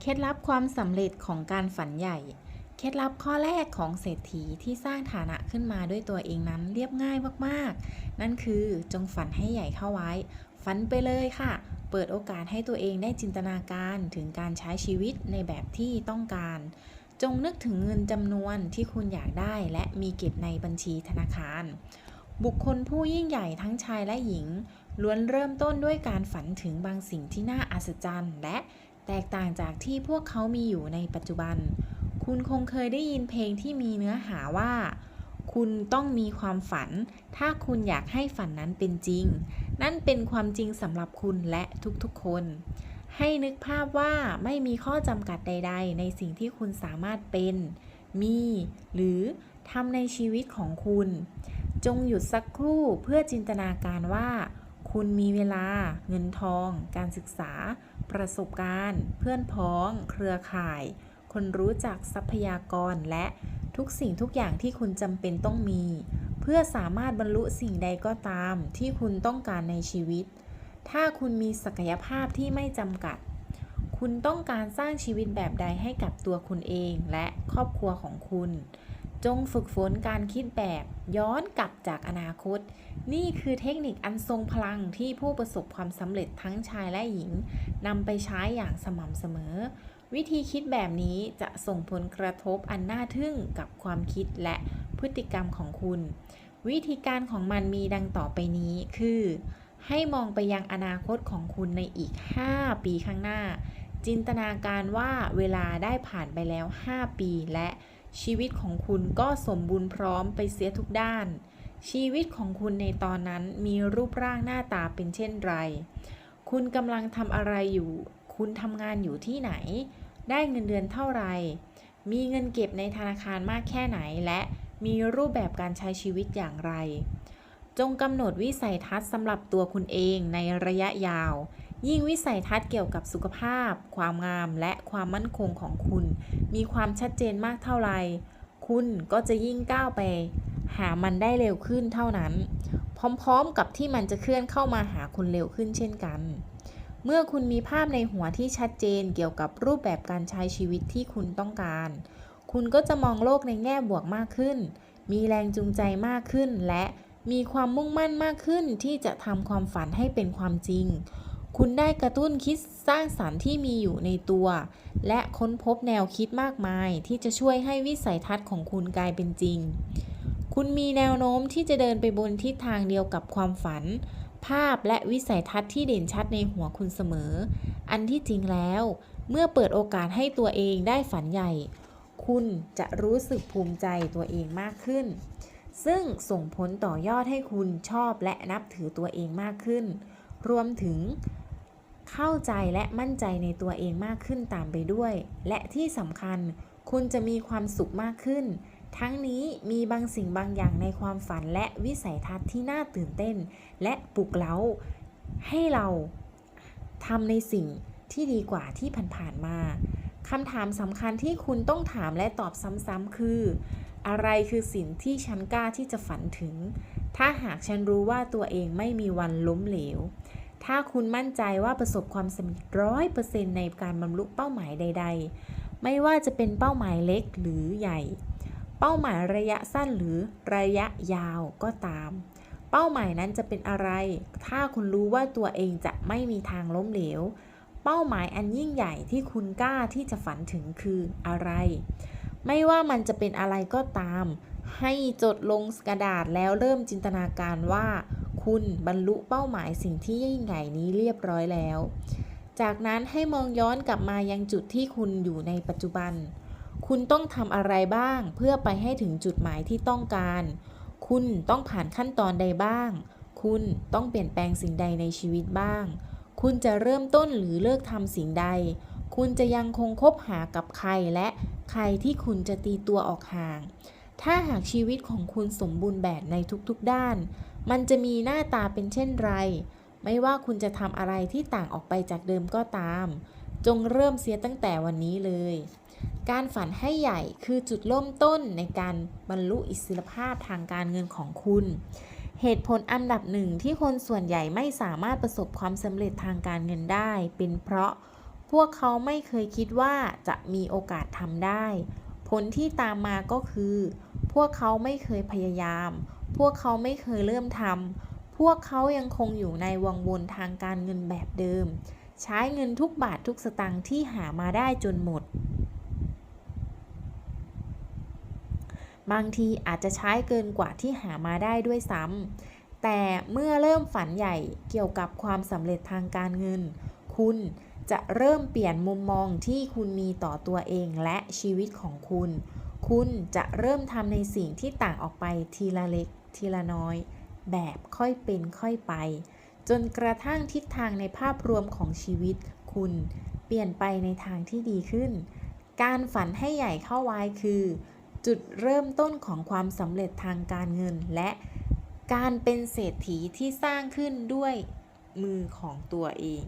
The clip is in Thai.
เคล็ดลับความสำเร็จของการฝันใหญ่ เคล็ดลับข้อแรกของเศรษฐีที่สร้างฐานะขึ้นมาด้วยตัวเองนั้นเรียบง่ายมากๆ นั่นคือจงฝันให้ใหญ่เข้าไว้ ฝันไปเลยค่ะ เปิดโอกาสให้ตัวเองได้จินตนาการถึงการใช้ชีวิตในแบบที่ต้องการ จงนึกถึงเงินจำนวนที่คุณอยากได้และมีเก็บในบัญชีธนาคาร บุคคลผู้ยิ่งใหญ่ทั้งชายและหญิงล้วนเริ่มต้นด้วยการฝันถึงบางสิ่งที่น่าอัศจรรย์ และ แตกต่างจากที่พวกเขามีอยู่ในปัจจุบัน คุณคงเคยได้ยินเพลงที่มีเนื้อหาว่า คุณต้องมีความฝัน ถ้าคุณอยากให้ฝันนั้นเป็นจริง นั่นเป็นความจริงสำหรับคุณและทุกๆคน ให้นึกภาพว่าไม่มีข้อจำกัดใด ๆ ในสิ่งที่คุณสามารถเป็น มี หรือทำในชีวิตของคุณ จงหยุดสักครู่เพื่อจินตนาการว่า คุณมีเวลา เงินทอง การศึกษา ประสบการณ์ เพื่อนพ้อง เครือข่าย คนรู้จักทรัพยากรและทุกสิ่งทุกอย่างที่คุณจำเป็นต้องมี เพื่อสามารถบรรลุสิ่งใดก็ตามที่คุณต้องการในชีวิต ถ้าคุณมีศักยภาพที่ไม่จำกัด คุณต้องการสร้างชีวิตแบบใดให้กับตัวคุณเองและครอบครัวของคุณ จงฝึกฝนการคิดแบบย้อนกลับจากอนาคต นี่คือเทคนิคอันทรงพลังที่ผู้ประสบความสำเร็จทั้งชายและหญิงนำไปใช้อย่างสม่ำเสมอ วิธีคิดแบบนี้จะส่งผลกระทบอันน่าทึ่งกับความคิดและพฤติกรรมของคุณ วิธีการของมันมีดังต่อไปนี้คือ ให้มองไปยังอนาคตของคุณในอีก 5 ปีข้างหน้า จินตนาการว่าเวลาได้ผ่านไปแล้ว 5 ปีและ ชีวิตของคุณก็สมบูรณ์พร้อมไปเสียทุกด้าน ชีวิตของคุณในตอนนั้นมีรูปร่างหน้าตาเป็นเช่นไร คุณกำลังทำอะไรอยู่ คุณทำงานอยู่ที่ไหน ได้เงินเดือนเท่าไหร่ มีเงินเก็บในธนาคารมากแค่ไหน และมีรูปแบบการใช้ชีวิตอย่างไร จงกำหนดวิสัยทัศน์สำหรับตัวคุณเองในระยะยาว ยิ่งวิสัยทัศน์เกี่ยวกับสุขภาพ ความงาม และความมั่นคงของคุณ มีความชัดเจนมากเท่าไหร่คุณก็จะยิ่งก้าวไป หามันได้เร็วขึ้นเท่านั้น พร้อมๆกับที่มันจะเคลื่อนเข้ามาหาคุณเร็วขึ้นเช่นกัน เมื่อคุณมีภาพในหัวที่ชัดเจนเกี่ยวกับรูปแบบการใช้ชีวิตที่คุณต้องการ คุณก็จะมองโลกในแง่บวกมากขึ้น มีแรงจูงใจมากขึ้น และมีความมุ่งมั่นมากขึ้นที่จะทำความฝันให้เป็นความจริง คุณได้กระตุ้นคิดสร้างสรรค์ที่มีอยู่ในตัว และค้นพบแนวคิดมากมายที่จะช่วยให้วิสัยทัศน์ของคุณกลายเป็นจริง คุณมีแนวโน้มที่จะเดินไปบนทิศทางเดียวกับความฝัน ภาพและวิสัยทัศน์ที่เด่นชัดในหัวคุณเสมอ อันที่จริงแล้ว เมื่อเปิดโอกาสให้ตัวเองได้ฝันใหญ่ คุณจะรู้สึกภูมิใจตัวเองมากขึ้น ซึ่งส่งผลต่อยอดให้คุณชอบและนับถือตัวเองมากขึ้น รวมถึงเข้าใจและมั่นใจในตัวเองมากขึ้นตามไปด้วย และที่สำคัญคุณจะมีความสุขมากขึ้น ทั้งนี้มีบางสิ่งบางอย่างในความฝันและวิสัยทัศน์ที่น่าตื่นเต้น และปลุกเร้า ให้เราทำในสิ่งที่ดีกว่าที่ผ่านๆมาคำถามสำคัญที่คุณต้องถามและตอบซ้ำๆคือ อะไรคือสิ่งที่ฉันกล้าที่จะฝันถึง ถ้าหากฉันรู้ว่าตัวเองไม่มีวันล้มเหลว ถ้าคุณมั่นใจว่าประสบความสำเร็จร้อยเปอร์เซ็นต์ในการบรรลุเป้าหมายใด ๆ ไม่ว่าจะเป็นเป้าหมายเล็กหรือใหญ่ เป้าหมายระยะสั้นหรือระยะยาวก็ตาม เป้าหมายนั้นจะเป็นอะไร ถ้าคุณรู้ว่าตัวเองจะไม่มีทางล้มเหลว เป้าหมายอันยิ่งใหญ่ที่คุณกล้าที่จะฝันถึงคืออะไร ไม่ว่ามันจะเป็นอะไรก็ตาม ให้จดลงกระดาษแล้วเริ่มจินตนาการว่า คุณบรรลุเป้าหมายสิ่งที่ยิ่งใหญ่นี้เรียบร้อยแล้ว จากนั้นให้มองย้อนกลับมายังจุดที่คุณอยู่ในปัจจุบัน คุณต้องทำอะไรบ้างเพื่อไปให้ถึงจุดหมายที่ต้องการ คุณต้องผ่านขั้นตอนใดบ้าง คุณต้องเปลี่ยนแปลงสิ่งใดในชีวิตบ้าง คุณจะเริ่มต้นหรือเลิกทำสิ่งใด คุณจะยังคงคบหากับใครและใครที่คุณจะตีตัวออกห่างถ้าหากชีวิตของคุณสมบูรณ์แบบในทุกๆด้าน มันจะมีหน้าตาเป็นเช่นไร ไม่ว่าคุณจะทำอะไรที่ต่างออกไปจากเดิมก็ตาม จงเริ่มเสียตั้งแต่วันนี้เลย การฝันให้ใหญ่คือจุดเริ่มต้นในการบรรลุอิสรภาพทางการเงินของคุณ เหตุผลอันดับหนึ่งที่คนส่วนใหญ่ไม่สามารถประสบความสำเร็จทางการเงินได้ เป็นเพราะพวกเขาไม่เคยคิดว่าจะมีโอกาสทำได้ ผลที่ตามมาก็คือ พวกเขาไม่เคยพยายาม พวกเขาไม่เคยเริ่มทำพวกเขายังคงอยู่ในวังวนทางการเงินแบบเดิม ใช้เงินทุกบาททุกสตางค์ที่หามาได้จนหมด บางทีอาจจะใช้เกินกว่าที่หามาได้ด้วยซ้ำแต่เมื่อเริ่มฝันใหญ่เกี่ยวกับความสำเร็จทางการเงิน คุณจะเริ่มเปลี่ยนมุมมองที่คุณมีต่อตัวเองและชีวิตของคุณ คุณจะเริ่มทำในสิ่งที่ต่างออกไปทีละเล็กทีละน้อย แบบค่อยเป็นค่อยไป จนกระทั่งทิศทางในภาพรวมของชีวิต คุณเปลี่ยนไปในทางที่ดีขึ้น การฝันให้ใหญ่เข้าไว้คือ จุดเริ่มต้นของความสำเร็จทางการเงิน และการเป็นเศรษฐีที่สร้างขึ้นด้วยมือของตัวเอง